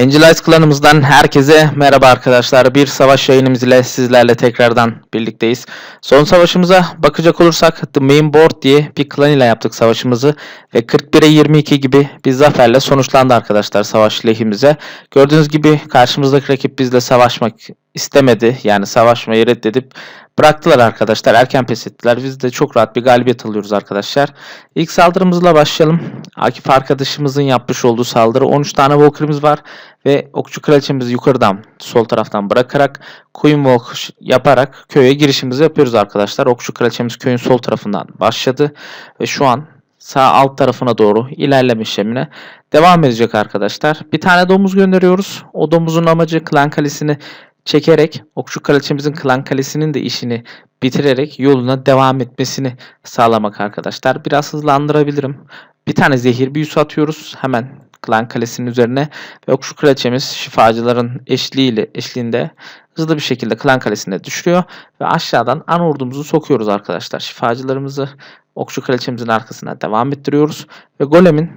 Angelize klanımızdan herkese merhaba arkadaşlar. Bir savaş yayınımız ile sizlerle tekrardan birlikteyiz. Son savaşımıza bakacak olursak The Main Board diye bir klan ile yaptık savaşımızı. Ve 41'e 22 gibi bir zaferle sonuçlandı arkadaşlar savaş lehimize. Gördüğünüz gibi karşımızdaki rakip bizle savaşmak istemedi. Yani savaşmayı reddedip bıraktılar arkadaşlar. Erken pes ettiler. Biz de çok rahat bir galibiyet alıyoruz arkadaşlar. İlk saldırımızla başlayalım. Akif arkadaşımızın yapmış olduğu saldırı 13 tane Walker'ımız var ve okçu kraliçemizi yukarıdan sol taraftan bırakarak Queen Walk yaparak köye girişimizi yapıyoruz arkadaşlar. Okçu kraliçemiz köyün sol tarafından başladı ve şu an sağ alt tarafına doğru ilerleme işlemine devam edecek arkadaşlar. Bir tane domuz gönderiyoruz. O domuzun amacı klan kalesini çekerek okçu kraliçemizin klan kalesinin de işini bitirerek yoluna devam etmesini sağlamak arkadaşlar. Biraz hızlandırabilirim. Bir tane zehir büyüsü atıyoruz hemen klan kalesinin üzerine ve okçu kraliçemiz şifacıların eşliğiyle eşliğinde hızlı bir şekilde klan kalesine düşürüyor ve aşağıdan an ordumuzu sokuyoruz arkadaşlar. Şifacılarımızı okçu kraliçemizin arkasına devam ettiriyoruz ve golemin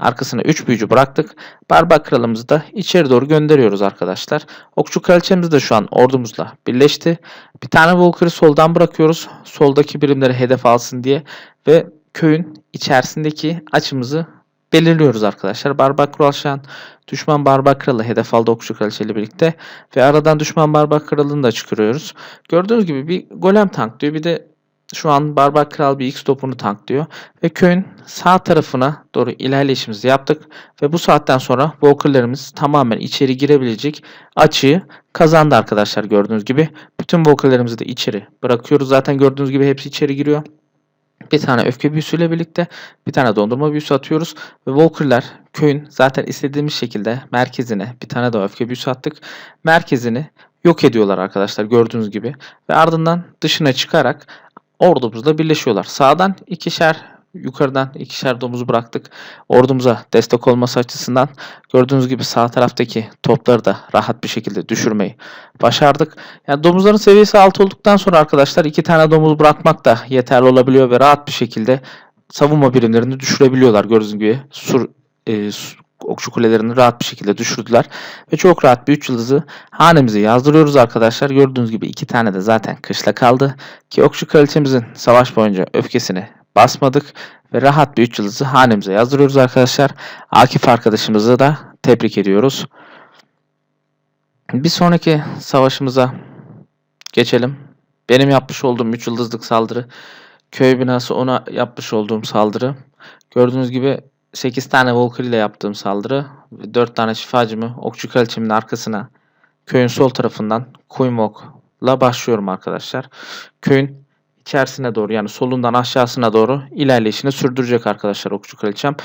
arkasına 3 büyücü bıraktık. Barbar kralımızı da içeri doğru gönderiyoruz arkadaşlar. Okçu kraliçemiz de şu an ordumuzla birleşti. Bir tane Walker'ı soldan bırakıyoruz. Soldaki birimleri hedef alsın diye ve köyün içerisindeki açımızı belirliyoruz arkadaşlar. Barbar Kral şu an düşman Barbar Kralı hedef aldı Okçu Kraliçe ile birlikte ve aradan düşman Barbar Kralı'nı da çıkarıyoruz. Gördüğünüz gibi bir golem tanklıyor bir de şu an Barbar Kral bir X topunu tanklıyor ve köyün sağ tarafına doğru ilerleyişimizi yaptık ve bu saatten sonra Walker'larımız tamamen içeri girebilecek açıyı kazandı arkadaşlar gördüğünüz gibi. Bütün Walker'larımızı da içeri bırakıyoruz. Zaten gördüğünüz gibi hepsi içeri giriyor. Bir tane öfke büyüsüyle birlikte bir tane dondurma büyüsü atıyoruz. Ve Walker'lar köyün zaten istediğimiz şekilde merkezine bir tane daha öfke büyüsü attık. Merkezini yok ediyorlar arkadaşlar gördüğünüz gibi. Ve ardından dışına çıkarak ordumuzla birleşiyorlar. Sağdan ikişer yukarıdan ikişer domuzu bıraktık. Ordumuza destek olması açısından gördüğünüz gibi sağ taraftaki topları da rahat bir şekilde düşürmeyi başardık. Yani domuzların seviyesi alt olduktan sonra arkadaşlar iki tane domuz bırakmak da yeterli olabiliyor ve rahat bir şekilde savunma birimlerini düşürebiliyorlar. Gördüğünüz gibi sur, e, okçu kulelerini rahat bir şekilde düşürdüler. Ve çok rahat bir 3 yıldızı hanemize yazdırıyoruz arkadaşlar. Gördüğünüz gibi iki tane de zaten kışla kaldı. Ki okçu kraliçemizin savaş boyunca öfkesini basmadık. Ve rahat bir 3 yıldızı hanemize yazdırıyoruz arkadaşlar. Akif arkadaşımızı da tebrik ediyoruz. Bir sonraki savaşımıza geçelim. Benim yapmış olduğum 3 yıldızlık saldırı. Köy binası ona yapmış olduğum saldırı. Gördüğünüz gibi 8 tane Walker ile yaptığım saldırı. 4 tane şifacımı okçu kraliçemin arkasına köyün sol tarafından Kuymok'la başlıyorum arkadaşlar. Köyün içerisine doğru yani solundan aşağısına doğru ilerleyişini sürdürecek arkadaşlar okçu kraliçem.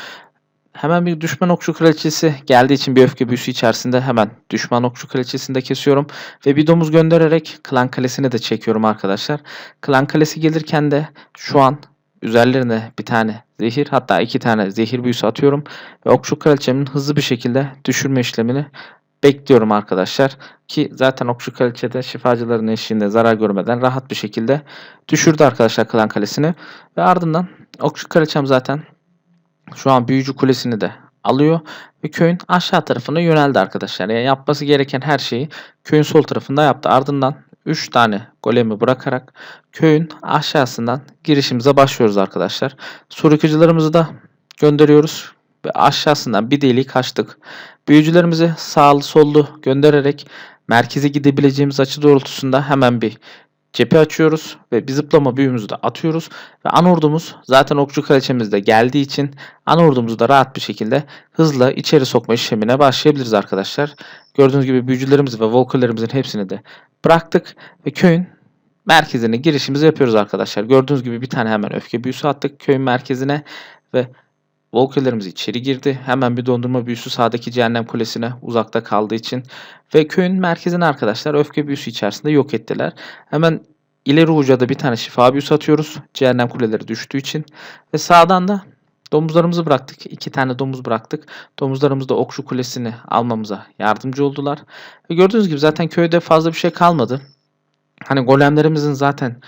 Hemen bir düşman okçu kraliçesi geldiği için bir öfke büyüsü içerisinde hemen düşman okçu kraliçesini de kesiyorum. Ve bir domuz göndererek klan kalesine de çekiyorum arkadaşlar. Klan kalesi gelirken de şu an üzerlerine bir tane zehir hatta iki tane zehir büyüsü atıyorum. Ve okçu kraliçemin hızlı bir şekilde düşürme işlemini bekliyorum arkadaşlar. Ki zaten okçu kraliçede şifacıların eşliğinde zarar görmeden rahat bir şekilde düşürdü arkadaşlar klan kalesini. Ve ardından okçu kraliçem zaten şu an büyücü kulesini de alıyor ve köyün aşağı tarafına yöneldi arkadaşlar. Yani yapması gereken her şeyi köyün sol tarafında yaptı. Ardından 3 tane golemi bırakarak köyün aşağısından girişimize başlıyoruz arkadaşlar. Sur yıkıcılarımızı da gönderiyoruz ve aşağısından bir delik açtık. Büyücülerimizi sağlı sollu göndererek merkeze gidebileceğimiz açı doğrultusunda hemen bir cephe açıyoruz ve bir zıplama büyümüzü de atıyoruz. Ve an ordumuz zaten okçu kraliçemiz de geldiği için an ordumuzu da rahat bir şekilde hızla içeri sokma işlemine başlayabiliriz arkadaşlar. Gördüğünüz gibi büyücülerimizi ve walkerlerimizin hepsini de bıraktık ve köyün merkezine girişimizi yapıyoruz arkadaşlar. Gördüğünüz gibi bir tane hemen öfke büyüsü attık köyün merkezine ve Walker'larımız içeri girdi. Hemen bir dondurma büyüsü sağdaki cehennem kulesine uzakta kaldığı için. Ve köyün merkezine arkadaşlar öfke büyüsü içerisinde yok ettiler. Hemen ileri uca da bir tane şifa büyüsü atıyoruz. Cehennem kuleleri düştüğü için. Ve sağdan da domuzlarımızı bıraktık. İki tane domuz bıraktık. Domuzlarımız da okşu kulesini almamıza yardımcı oldular. Ve gördüğünüz gibi zaten köyde fazla bir şey kalmadı. Hani golemlerimizin zaten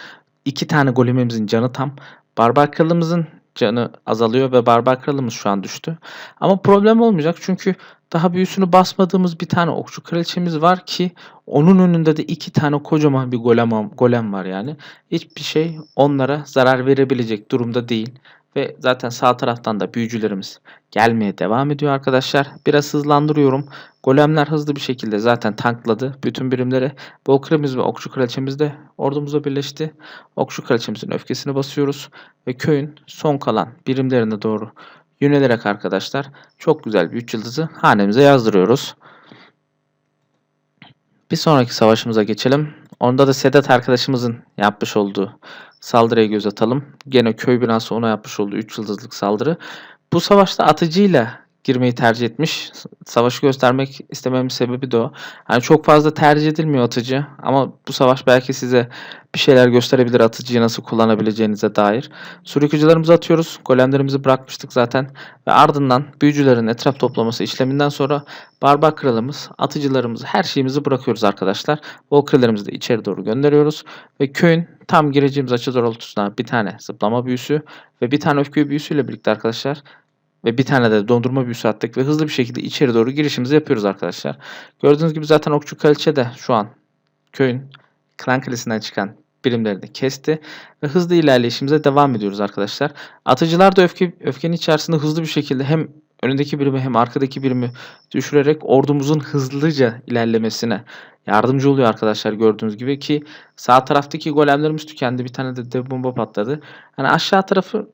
iki tane golemimizin canı tam. Barbar kralımızın canı azalıyor ve barbar kralımız şu an düştü. Ama problem olmayacak çünkü daha büyüsünü basmadığımız bir tane okçu kraliçemiz var ki onun önünde de iki tane kocaman bir golem, golem var yani. Hiçbir şey onlara zarar verebilecek durumda değil. Ve zaten sağ taraftan da büyücülerimiz gelmeye devam ediyor arkadaşlar. Biraz hızlandırıyorum. Golemler hızlı bir şekilde zaten tankladı bütün birimleri. Volkremiz ve Okçu Kraliçemiz de ordumuza birleşti. Okçu Kraliçemizin öfkesini basıyoruz. Ve köyün son kalan birimlerine doğru yönelerek arkadaşlar çok güzel bir 3 yıldızı hanemize yazdırıyoruz. Bir sonraki savaşımıza geçelim. Onda da Sedat arkadaşımızın yapmış olduğu saldırıya göz atalım. Gene köy binası ona yapmış olduğu 3 yıldızlık saldırı. Bu savaşta atıcıyla girmeyi tercih etmiş. Savaşı göstermek istememin sebebi de o. Yani çok fazla tercih edilmiyor atıcı ama bu savaş belki size bir şeyler gösterebilir atıcıyı nasıl kullanabileceğinize dair. Sürükücülerimizi atıyoruz. Golemlerimizi bırakmıştık zaten. Ve ardından büyücülerin etraf toplaması işleminden sonra barbar kralımız, atıcılarımızı, her şeyimizi bırakıyoruz arkadaşlar. Volkerlerimizi de içeri doğru gönderiyoruz. Ve köyün tam gireceğimiz açı doğrultusuna bir tane zıplama büyüsü ve bir tane öfke büyüsüyle birlikte arkadaşlar ve bir tane de dondurma büyüsü attık ve hızlı bir şekilde içeri doğru girişimizi yapıyoruz arkadaşlar. Gördüğünüz gibi zaten Okçu Kraliçe de şu an köyün klan kalesinden çıkan birimlerini kesti ve hızlı ilerleyişimize devam ediyoruz arkadaşlar. Atıcılar da öfke, öfkenin içerisinde hızlı bir şekilde hem önündeki birimi hem arkadaki birimi düşürerek ordumuzun hızlıca ilerlemesine yardımcı oluyor arkadaşlar gördüğünüz gibi ki sağ taraftaki golemlerimiz tükendi. Bir tane de dev bomba patladı. Yani aşağı tarafı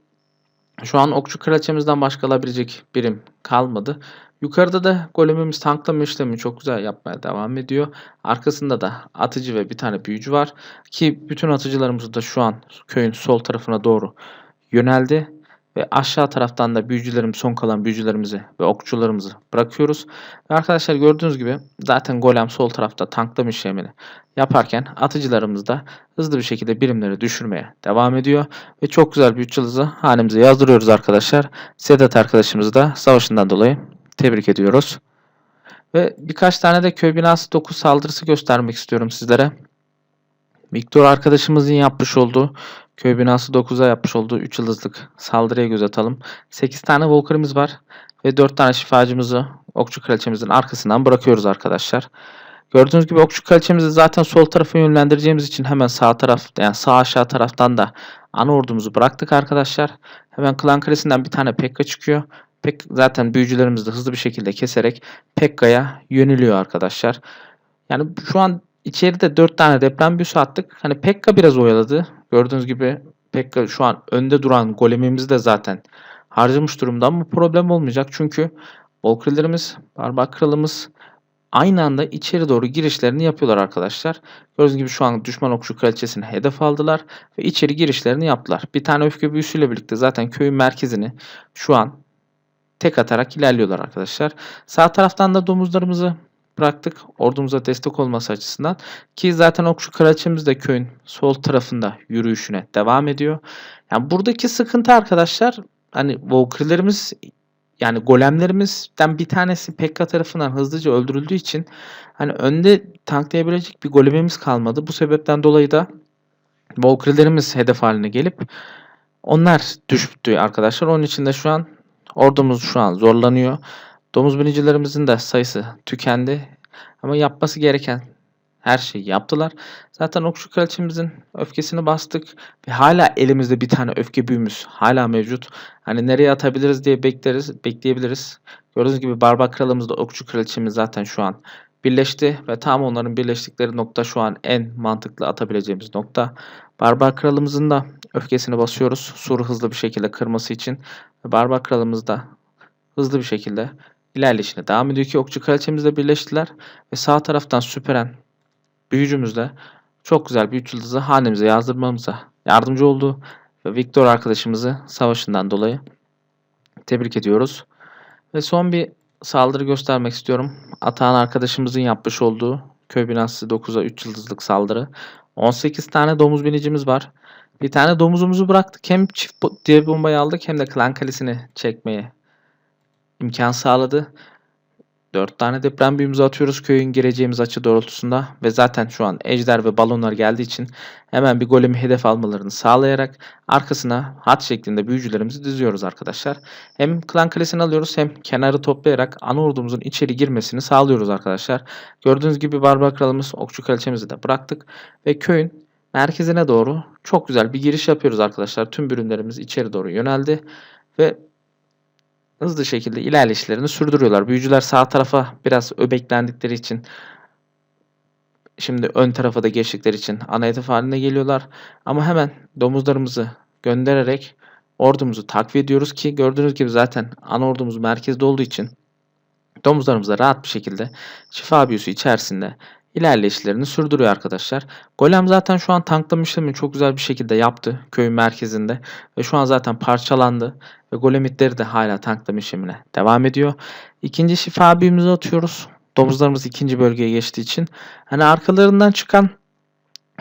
şu an okçu kraliçemizden başka alabilecek birim kalmadı. Yukarıda da golemimiz tanklama işlemi çok güzel yapmaya devam ediyor. Arkasında da atıcı ve bir tane büyücü var. Ki bütün atıcılarımız da şu an köyün sol tarafına doğru yöneldi. Ve aşağı taraftan da büyücülerimiz, son kalan büyücülerimizi ve okçularımızı bırakıyoruz. Ve arkadaşlar gördüğünüz gibi zaten golem sol tarafta tanklama işlemini yaparken atıcılarımız da hızlı bir şekilde birimleri düşürmeye devam ediyor. Ve çok güzel bir 3 yıldızı hanemize yazdırıyoruz arkadaşlar. Sedat arkadaşımızı da savaşından dolayı tebrik ediyoruz. Ve birkaç tane de köy binası 9 saldırısı göstermek istiyorum sizlere. Victor arkadaşımızın yapmış olduğu köy binası 9'a yapmış olduğu 3 yıldızlık saldırıya göz atalım. 8 tane Volker'imiz var ve 4 tane şifacımızı Okçu Kraliçemizin arkasından bırakıyoruz arkadaşlar. Gördüğünüz gibi okçu kraliçemizi zaten sol tarafa yönlendireceğimiz için hemen sağ taraf yani sağ aşağı taraftan da ana ordumuzu bıraktık arkadaşlar. Hemen klan kalesinden bir tane Pekka çıkıyor. Pek zaten büyücülerimiz de hızlı bir şekilde keserek Pekka'ya yöneliyor arkadaşlar. Yani şu an içeride 4 tane deprem büyüsü attık. Hani Pekka biraz oyaladı. Gördüğünüz gibi Pekka şu an önde duran golemimizi de zaten harcamış durumda ama problem olmayacak. Çünkü Volkrillerimiz, Barbar Kralımız aynı anda içeri doğru girişlerini yapıyorlar arkadaşlar. Gördüğünüz gibi şu an düşman okçu kraliçesini hedef aldılar ve içeri girişlerini yaptılar. Bir tane öfke büyüsüyle birlikte zaten köyün merkezini şu an tek atarak ilerliyorlar arkadaşlar. Sağ taraftan da domuzlarımızı bıraktık ordumuza destek olması açısından ki zaten okçu kraliçemiz de köyün sol tarafında yürüyüşüne devam ediyor. Yani buradaki sıkıntı arkadaşlar hani Valkyrie'lerimiz yani golemlerimizden bir tanesi Pekka tarafından hızlıca öldürüldüğü için hani önde tanklayabilecek bir golemimiz kalmadı. Bu sebepten dolayı da Valkyrie'lerimiz hedef haline gelip onlar düştü arkadaşlar. Onun için de şu an ordumuz şu an zorlanıyor. Domuz binicilerimizin de sayısı tükendi. Ama yapması gereken her şeyi yaptılar. Zaten Okçu Kraliçemizin öfkesini bastık. Ve hala elimizde bir tane öfke büyümüz hala mevcut. Hani nereye atabiliriz diye bekleriz, bekleyebiliriz. Gördüğünüz gibi Barbar Kralımız da Okçu Kraliçemiz zaten şu an birleşti. Ve tam onların birleştikleri nokta şu an en mantıklı atabileceğimiz nokta. Barbar Kralımızın da öfkesini basıyoruz. Sur'u hızlı bir şekilde kırması için. Barbar Kralımız da hızlı bir şekilde ilerleyişine devam ediyor ki Okçu Kraliçemizle birleştiler. Ve sağ taraftan süperen büyücümüzle çok güzel bir 3 yıldızı hanemize yazdırmamıza yardımcı oldu. Ve Victor arkadaşımızı savaşından dolayı tebrik ediyoruz. Ve son bir saldırı göstermek istiyorum. Atahan arkadaşımızın yapmış olduğu köy binası 9'a 3 yıldızlık saldırı. 18 tane domuz binicimiz var. Bir tane domuzumuzu bıraktık. Hem çift diye bombayı aldık hem de klan kalesini çekmeye imkan sağladı. 4 tane deprem büyümüzü atıyoruz köyün gireceğimiz açı doğrultusunda ve zaten şu an ejder ve balonlar geldiği için hemen bir golemi hedef almalarını sağlayarak arkasına hat şeklinde büyücülerimizi diziyoruz arkadaşlar. Hem klan kalesini alıyoruz hem kenarı toplayarak ana ordumuzun içeri girmesini sağlıyoruz arkadaşlar. Gördüğünüz gibi barbar kralımız okçu kraliçemizi de bıraktık ve köyün merkezine doğru çok güzel bir giriş yapıyoruz arkadaşlar. Tüm ürünlerimiz içeri doğru yöneldi ve hızlı şekilde ilerleyişlerini sürdürüyorlar. Büyücüler sağ tarafa biraz öbeklendikleri için şimdi ön tarafa da geçtikleri için ana hedef haline geliyorlar. Ama hemen domuzlarımızı göndererek ordumuzu takviye ediyoruz ki gördüğünüz gibi zaten ana ordumuz merkezde olduğu için domuzlarımız da rahat bir şekilde şifa büyüsü içerisinde ilerleyişlerini sürdürüyor arkadaşlar. Golem zaten şu an tanklama işlemini çok güzel bir şekilde yaptı köyün merkezinde ve şu an zaten parçalandı ve golemitleri de hala tanklama devam ediyor. İkinci şifa büyümüzü atıyoruz. Domuzlarımız ikinci bölgeye geçtiği için hani arkalarından çıkan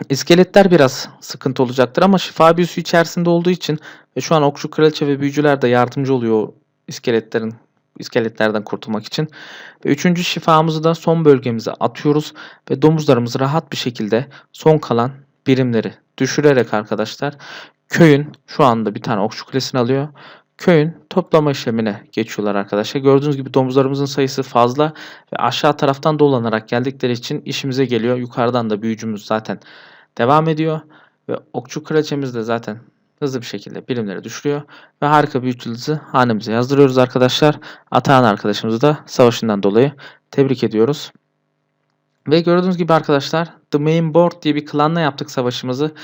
iskeletler biraz sıkıntı olacaktır ama şifa büyüsü içerisinde olduğu için ve şu an okçu kraliçe ve büyücüler de yardımcı oluyor iskeletlerin iskeletlerden kurtulmak için. Ve üçüncü şifamızı da son bölgemize atıyoruz ve domuzlarımız rahat bir şekilde son kalan birimleri düşürerek arkadaşlar köyün şu anda bir tane okçu kulesini alıyor. Köyün toplama işlemine geçiyorlar arkadaşlar. Gördüğünüz gibi domuzlarımızın sayısı fazla ve aşağı taraftan dolanarak geldikleri için işimize geliyor. Yukarıdan da büyücümüz zaten devam ediyor ve okçu kraliçemiz de zaten hızlı bir şekilde birimleri düşürüyor ve harika bir yıldızı hanemize yazdırıyoruz arkadaşlar. Atahan arkadaşımızı da savaşından dolayı tebrik ediyoruz. Ve gördüğünüz gibi arkadaşlar The Main Board diye bir klanla yaptık savaşımızı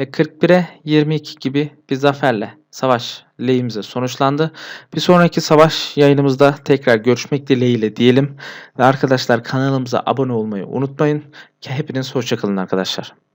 ve 41'e 22 gibi bir zaferle savaş lehimize sonuçlandı. Bir sonraki savaş yayınımızda tekrar görüşmek dileğiyle diyelim. Ve arkadaşlar kanalımıza abone olmayı unutmayın. Hepiniz hoşçakalın arkadaşlar.